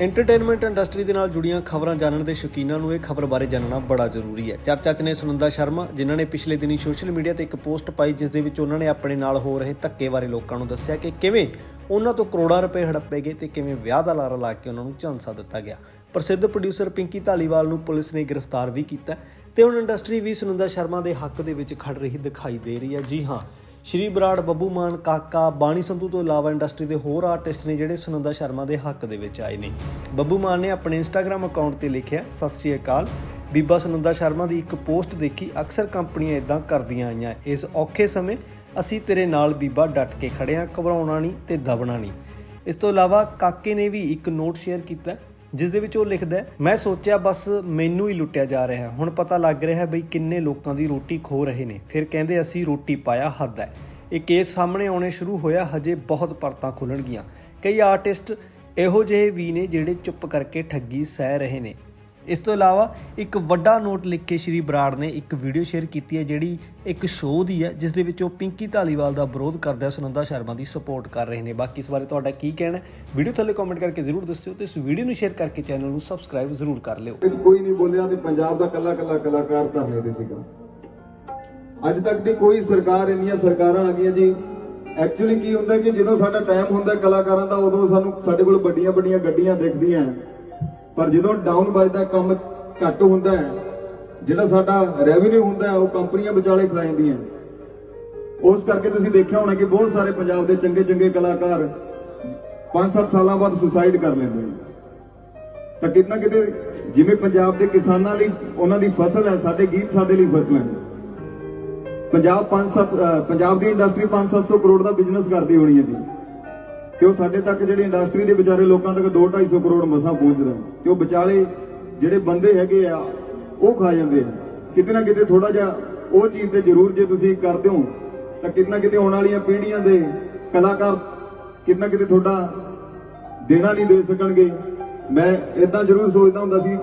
Entertainment industry ਦੇ ਨਾਲ ਜੁੜੀਆਂ ਖਬਰਾਂ ਜਾਣਨ ਦੇ ਸ਼ੌਕੀਨਾਂ ਨੂੰ ਇਹ ਖਬਰ ਬਾਰੇ ਜਾਣਨਾ ਬੜਾ ਜ਼ਰੂਰੀ ਹੈ। ਚਰਚਾ 'ਚ ਨੇ ਸੁਨੰਦਾ ਸ਼ਰਮਾ, ਜਿਨ੍ਹਾਂ ਨੇ ਪਿਛਲੇ ਦਿਨੀ ਸੋਸ਼ਲ ਮੀਡੀਆ ਤੇ ਇੱਕ ਪੋਸਟ ਪਾਈ, ਜਿਸ ਦੇ ਵਿੱਚ ਉਹਨਾਂ ਨੇ ਆਪਣੇ ਨਾਲ ਹੋ ਰਹੇ ਧੱਕੇ ਬਾਰੇ ਲੋਕਾਂ ਨੂੰ ਦੱਸਿਆ ਕਿ ਕਿਵੇਂ ਉਹਨਾਂ ਤੋਂ ਕਰੋੜਾਂ ਰੁਪਏ ਹੜੱਪੇ ਗਏ ਤੇ ਕਿਵੇਂ ਵਿਆਹ ਦਾ ਲਾਰਾ ਲਾ ਕੇ ਉਹਨਾਂ ਨੂੰ ਝਾਂਸਾ ਦਿੱਤਾ ਗਿਆ। ਪ੍ਰਸਿੱਧ ਪ੍ਰੋਡਿਊਸਰ ਪਿੰਕੀ ਧਾਲੀਵਾਲ ਨੂੰ ਪੁਲਿਸ ਨੇ ਗ੍ਰਿਫਤਾਰ ਵੀ ਕੀਤਾ ਤੇ ਹੁਣ ਇੰਡਸਟਰੀ ਵੀ ਸੁਨੰਦਾ ਸ਼ਰਮਾ ਦੇ ਹੱਕ ਦੇ ਵਿੱਚ ਖੜ ਰਹੀ ਦਿਖਾਈ ਦੇ ਰਹੀ ਹੈ। ਜੀ ਹਾਂ ਸ਼੍ਰੀ ਬਰਾੜ ਬੱਬੂ ਮਾਨ, ਕਾਕਾ ਬਾਣੀ ਸੰਧੂ ਤੋਂ ਇਲਾਵਾ ਇੰਡਸਟਰੀ ਦੇ ਹੋਰ ਆਰਟਿਸਟ ਨੇ ਜਿਹੜੇ ਸੁਨੰਦਾ ਸ਼ਰਮਾ ਦੇ ਹੱਕ ਦੇ ਵਿੱਚ ਆਏ ਨੇ। ਬੱਬੂ ਮਾਨ ਨੇ ਆਪਣੇ ਇੰਸਟਾਗ੍ਰam ਅਕਾਊਂਟ ਤੇ ਲਿਖਿਆ, ਸਤਿ ਸ਼੍ਰੀ ਅਕਾਲ। ਬੀਬਾ ਸੁਨੰਦਾ ਸ਼ਰਮਾ ਦੀ ਇੱਕ ਪੋਸਟ ਦੇਖੀ, ਅਕਸਰ ਕੰਪਨੀਆਂ ਇਦਾਂ ਕਰਦੀਆਂ ਆਈਆਂ। ਇਸ ਔਖੇ ਸਮੇਂ ਅਸੀਂ ਤੇਰੇ ਨਾਲ ਬੀਬਾ ਡਟ ਕੇ ਖੜੇ ਹਾਂ, ਘਬਰਾਉਣਾ ਨਹੀਂ ਤੇ ਦਬਣਾ ਨਹੀਂ। ਇਸ ਤੋਂ ਇਲਾਵਾ ਕਾਕੇ ਨੇ ਵੀ ਇੱਕ ਨੋਟ ਸ਼ੇਅਰ ਕੀਤਾ ਜਿਸ ਦੇ ਵਿੱਚ ਉਹ ਲਿਖਦਾ ਮੈਂ ਸੋਚਿਆ ਬਸ ਮੈਨੂੰ ਹੀ ਲੁੱਟਿਆ ਜਾ ਰਿਹਾ ਹੁਣ ਪਤਾ ਲੱਗ ਰਿਹਾ ਬਈ ਕਿੰਨੇ ਲੋਕਾਂ ਦੀ ਰੋਟੀ ਖੋ ਰਹੇ ਨੇ। ਫਿਰ ਕਹਿੰਦੇ ਅਸੀਂ ਰੋਟੀ ਪਾਇਆ ਹੱਦ ਹੈ। ਇਹ ਕੇਸ ਸਾਹਮਣੇ ਆਉਣੇ ਸ਼ੁਰੂ ਹੋਇਆ, ਹਜੇ ਬਹੁਤ ਪਰਤਾਂ ਖੁੱਲਣਗੀਆਂ। ਕਈ ਆਰਟਿਸਟ ਇਹੋ ਜਿਹੇ ਵੀ ਨੇ ਜਿਹੜੇ ਚੁੱਪ ਕਰਕੇ ਠੱਗੀ ਸਹਿ ਰਹੇ ਨੇ। ਇਸ ਤੋਂ ਇਲਾਵਾ ਇੱਕ ਵੱਡਾ ਨੋਟ ਲਿਖ ਕੇ ਸ਼੍ਰੀ ਬਰਾੜ ਨੇ ਇੱਕ ਵੀਡੀਓ ਸ਼ੇਅਰ ਕੀਤੀ ਹੈ, ਜਿਹੜੀ ਇੱਕ ਸ਼ੋਅ ਦੀ ਹੈ, ਜਿਸ ਦੇ ਵਿੱਚ ਉਹ ਪਿੰਕੀ ਧਾਲੀਵਾਲ ਦਾ ਵਿਰੋਧ ਕਰਦਾ ਸੁਨੰਦਾ ਸ਼ਰਮਾ ਦੀ ਸਪੋਰਟ ਕਰ ਰਹੇ ਨੇ। ਬਾਕੀ ਇਸ ਬਾਰੇ ਤੁਹਾਡਾ ਕੀ ਕਹਿਣਾ ਵੀਡੀਓ ਥੱਲੇ ਕਮੈਂਟ ਕਰਕੇ ਜ਼ਰੂਰ ਦੱਸਿਓ ਤੇ ਇਸ ਵੀਡੀਓ ਨੂੰ ਸ਼ੇਅਰ ਕਰਕੇ ਚੈਨਲ ਨੂੰ ਸਬਸਕ੍ਰਾਈਬ ਜ਼ਰੂਰ ਕਰ ਲਿਓ। ਵਿੱਚ ਕੋਈ ਨਹੀਂ ਬੋਲਿਆ ਤੇ ਪੰਜਾਬ ਦਾ ਕੱਲਾ ਕੱਲਾ ਕਲਾਕਾਰ ਧਰਨੇ ਤੇ ਸੀਗਾ। ਅੱਜ ਤੱਕ ਦੀ ਕੋਈ ਸਰਕਾਰ ਇੰਨੀਆਂ ਸਰਕਾਰਾਂ ਆ ਗਈਆਂ ਜੀ। ਐਕਚੁਅਲੀ ਕੀ ਹੁੰਦਾ ਕਿ ਜਦੋਂ ਸਾਡਾ ਟਾਈਮ ਹੁੰਦਾ, ਕਲਾਕਾਰਾਂ ਦਾ ਉਦੋਂ ਸਾਨੂੰ ਸਾਡੇ ਕੋਲ ਵੱਡੀਆਂ ਵੱਡੀਆਂ ਗੱਡੀਆਂ ਦਿਖਦੀਆਂ। ਪਰ ਜਦੋਂ ਡਾਊਨ ਵੱਜਦਾ, ਕੰਮ ਘੱਟ ਹੁੰਦਾ ਹੈ, ਜਿਹੜਾ ਸਾਡਾ ਰੈਵਨਿਊ ਹੁੰਦਾ ਹੈ, ਉਹ ਕੰਪਨੀਆਂ ਵਿਚਾਲੇ ਖਾ ਜਾਂਦੀਆਂ ਉਸ ਕਰਕੇ ਤੁਸੀਂ ਦੇਖਿਆ ਹੋਣਾ ਕਿ ਬਹੁਤ ਸਾਰੇ ਪੰਜਾਬ ਦੇ ਚੰਗੇ ਚੰਗੇ ਕਲਾਕਾਰ 5-7 ਸਾਲਾਂ ਬਾਅਦ ਸੁਸਾਈਡ ਕਰ ਲੈਂਦੇ ਨੇ। ਤਾਂ ਕਿਤਨਾ ਕਿਤੇ ਜਿਵੇਂ ਪੰਜਾਬ ਦੇ ਕਿਸਾਨਾਂ ਲਈ ਉਹਨਾਂ ਦੀ ਫਸਲ ਹੈ, ਸਾਡੇ ਗੀਤ ਸਾਡੇ ਲਈ ਫਸਲ ਹੈ। ਪੰਜਾਬ 5-7 ਪੰਜਾਬ ਦੀ ਇੰਡਸਟਰੀ 5-700 ਕਰੋੜ ਦਾ ਬਿਜ਼ਨਸ ਕਰਦੀ ਹੋਣੀ ਹੈ ਜੀ। ਤੇ ਉਹ ਸਾਡੇ ਤੱਕ ਜਿਹੜੀ ਇੰਡਸਟਰੀ ਦੇ ਵਿਚਾਰੇ ਲੋਕਾਂ ਤੱਕ 2-250 ਕਰੋੜ ਮਸਾਂ ਪਹੁੰਚਦਾ ਤੇ ਉਹ ਵਿਚਾਲੇ ਜਿਹੜੇ ਬੰਦੇ ਹੈਗੇ ਆ, ਉਹ ਖਾ ਜਾਂਦੇ ਆ। ਕਿਤੇ ਨਾ ਕਿਤੇ ਥੋੜਾ ਜਿਹਾ ਉਹ ਚੀਜ਼ ਤੇ ਜ਼ਰੂਰ ਜੇ ਤੁਸੀਂ ਕਰਦੇ ਹੋ, ਤਾਂ ਕਿਤੇ ਨਾ ਕਿਤੇ ਆਉਣ ਵਾਲੀਆਂ ਪੀੜ੍ਹੀਆਂ ਦੇ ਕਲਾਕਾਰ ਕਿਤੇ ਨਾ ਕਿਤੇ ਤੁਹਾਡਾ ਦੇਣਾ ਨਹੀਂ ਦੇ ਸਕਣਗੇ। ਮੈਂ ਇਦਾਂ ਜ਼ਰੂਰ ਸੋਚਦਾ ਹੁੰਦਾ ਸੀ ਕੋਈ